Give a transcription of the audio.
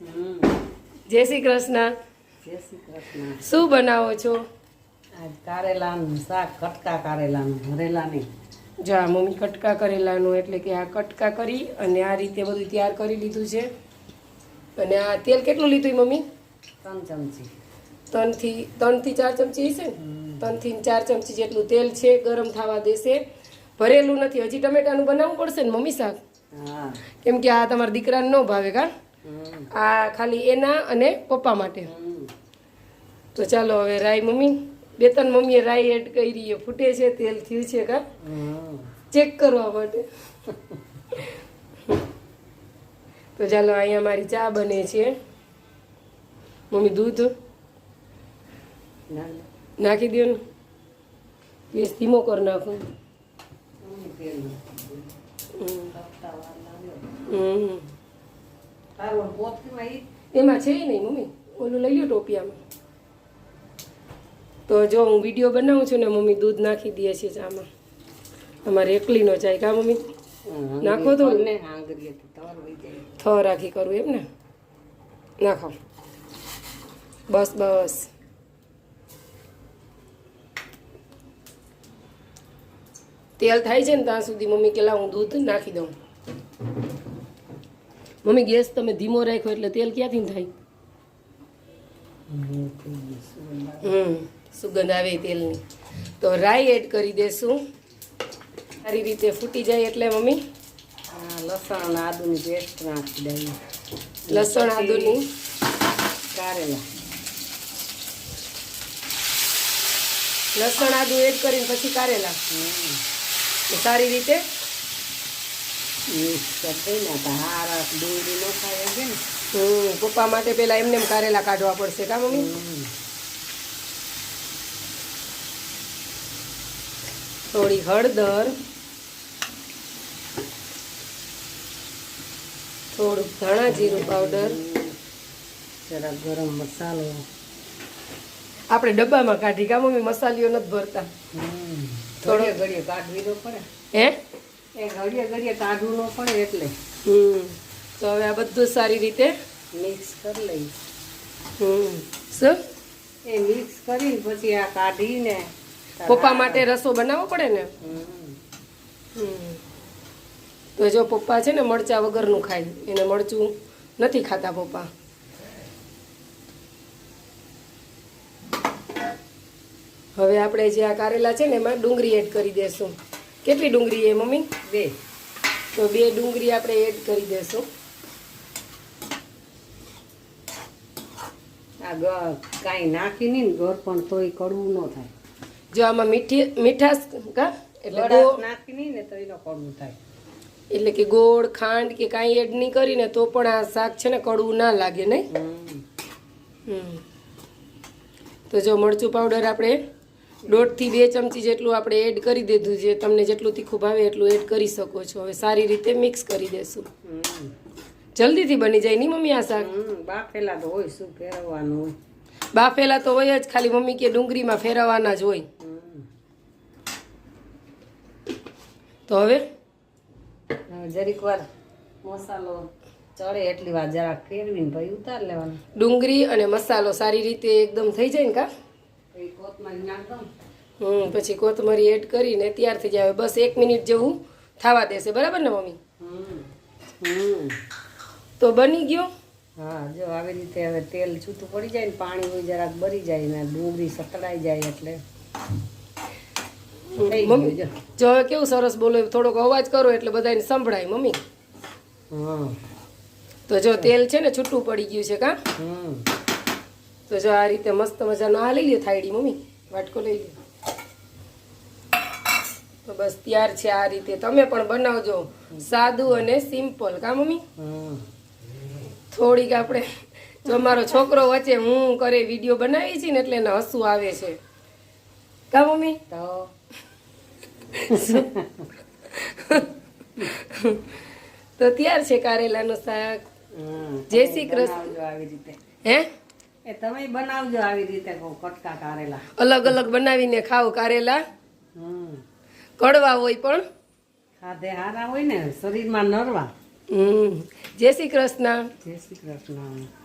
જય શ્રી કૃષ્ણ. જય શ્રી કૃષ્ણ. શું બનાવો છો? આજ કારેલાનું શાક કટકા કારેલાનું ભરેલા નહીં જો આ મમ્મી કટકા કરેલાનું એટલે કે આ કટકા કરી અને આ રીતે બધું તૈયાર કરી લીધું છે. અને આ તેલ કેટલું લીધું મમ્મી? ત્રણ ચમચી. ત્રણથી ત્રણથી ચાર ચમચી હશે ને? ત્રણથી ચાર ચમચી જેટલું તેલ છે ગરમ થવા દેશે. ભરેલું નથી. હજી ટમેટાનું બનાવવું પડશે ને મમ્મી શાક? હા. કેમ કે આ તમારા દીકરાને ન ભાવે કા. આ ખાલી એના અને પપ્પા માટે. તો ચાલો હવે રાઈ મમ્મી બે ત્રણ મમ્મીએ રાઈ એડ કરી એ ફૂટે છે તેલ થયું છે કા? ચેક કરવા માટે. તો ચાલો અહીંયા મારી ચા બને છે. મમ્મી દૂધ નાખી દો ને. ગેસ ધીમો કરી નાખી. હમ. એમાં છે નહીં મમ્મી. ઓલું લઈ લો ટોપિયામાં. તો જો હું વીડિયો બનાવું છું ને મમ્મી દૂધ નાખી દે છે ચામાં. અમારે એકલીનો ચાય કા મમ્મી? નાખો તો. ને આંગળીએ તો તર વઈ જાય. થ રાખી કરું એમ ને? નાખો. બસ બસ. તેલ થાય છે ને ત્યાં સુધી મમ્મી કેલા હું દૂધ નાખી દઉં. મમ્મી ગેસ તમે ધીમો રાખ્યો એટલે તેલ ક્યાંથી થાય? હમ, સુગંધ આવે. તેલની. તો રાઈ એડ કરી દેશું. સારી રીતે ફૂટી જાય એટલે મમ્મી? આ લસણ આદુની પેસ્ટ નાખી દઈએ. લસણ આદુની? કારેલા. લસણ આદુ એડ કરીને પછી કારેલા? સારી રીતે હમ પપ્પા માટે પેલા એમને કરેલા કાઢવા પડશે કા મમ્મી? થોડી હળદર થોડુંક ધાણા જીરું પાવડર જરા ગરમ મસાલો. આપણે ડબ્બામાં કાઢી કા મમ્મી? મસાલીઓ નથી ભરતા. થોડો- ઘડીએ કાઢવી ન પડે. હે? એ ઘડીએ ઘડીએ કાઢવું ન પડે એટલે. હમ. તો હવે આ બધું સારી રીતે મિક્સ કરી લઈ હમ. શું? એ મિક્સ કરીને પછી આ કાઢીને પપ્પા માટે રસો બનાવવો પડે ને? હમ. હમ. તો જો પપ્પા છે ને મરચા વગરનું ખાય. એને મરચું નથી ખાતા પપ્પા. હવે આપણે જે આ કારેલા છે ને એમાં ડુંગળી એડ કરી દેશું. કેટલી ડુંગળી એ મમ્મી? બે. તો બે ડુંગળી આપણે એડ કરી દેશું. આ કાંઈ નાખી નહીં ઘર પણ તોય કડવું ન થાય. જો આમાં મીઠી મીઠાશ કા? એટલે નાખી નહીં ને તો એનો કડવું થાય. એટલે કે ગોળ ખાંડ કે કાંઈ એડ નહીં કરીને તો પણ આ શાક છે ને કડવું ના લાગે નહીં. તો જો મરચું પાવડર આપણે દોઢથી બે ચમચી જેટલું આપણે એડ કરી દીધું છે. તમને જેટલું તીખું ભાવે એટલું એડ કરી શકો છો. હવે સારી રીતે મિક્સ કરી દેશું. જલ્દીથી બની જાય નહીં મમ્મી આ શાક. બાફેલા તો હોય શું ફેરવવાનું હોય? બાફેલા તો હોય જ ખાલી મમ્મી કે ડુંગળીમાં ફેરવવાના જ હોય. તો હવે જરીક વાર મસાલો ચડે એટલી વાર જરાક ફેરવીને ભાઈ ઉતાર લેવાનું. ડુંગળી અને મસાલો સારી રીતે એકદમ થઈ જાય ને કા? હમ પછી કોથમરી એડ કરીને તૈયાર થઈ જાય બસ એક મિનિટ જેવું થવા દેશે. બરાબર ને મમ્મી. તો બની ગયો? હા જો આવી રીતે હવે તેલ છૂટું પડી જાય ને પાણી હોય જરાક બરી જાય ને ડુંગળી સતળાઈ જાય એટલે. જો. જો હવે કેવું સરસ બોલો થોડોક અવાજ કરો એટલે બધાને સંભળાય મમ્મી. હા. તો જો તેલ છે ને છૂટું પડી ગયું છે કા? હમ. તો જો આ રીતે મસ્ત મજાનો આ લઈ લ્યો થાળી મમ્મી વાટકો લઈ લ્યો. તો બસ તૈયાર છે આ રીતે. તમે પણ બનાવજો. સાદું અને સિમ્પલ. કા મમ્મી? થોડીક આપણે જો મારો છોકરો વચ્ચે હું કરે વીડિયો બનાવી છે ને એટલે એને હસવું આવે છે. કા મમ્મી? તો? તો તૈયાર છે કારેલાનું શાક. જય શ્રી કૃષ્ણ. આવી રીતે. હે? એ તમે બનાવજો આવી રીતે કટકા કારેલા. અલગ અલગ બનાવીને ખાવ કારેલા. હમ. કડવા હોય પણ. ખાધે હારા હોય ને શરીરમાં નરવા. હમ. જય શ્રી કૃષ્ણ. જય શ્રી કૃષ્ણ.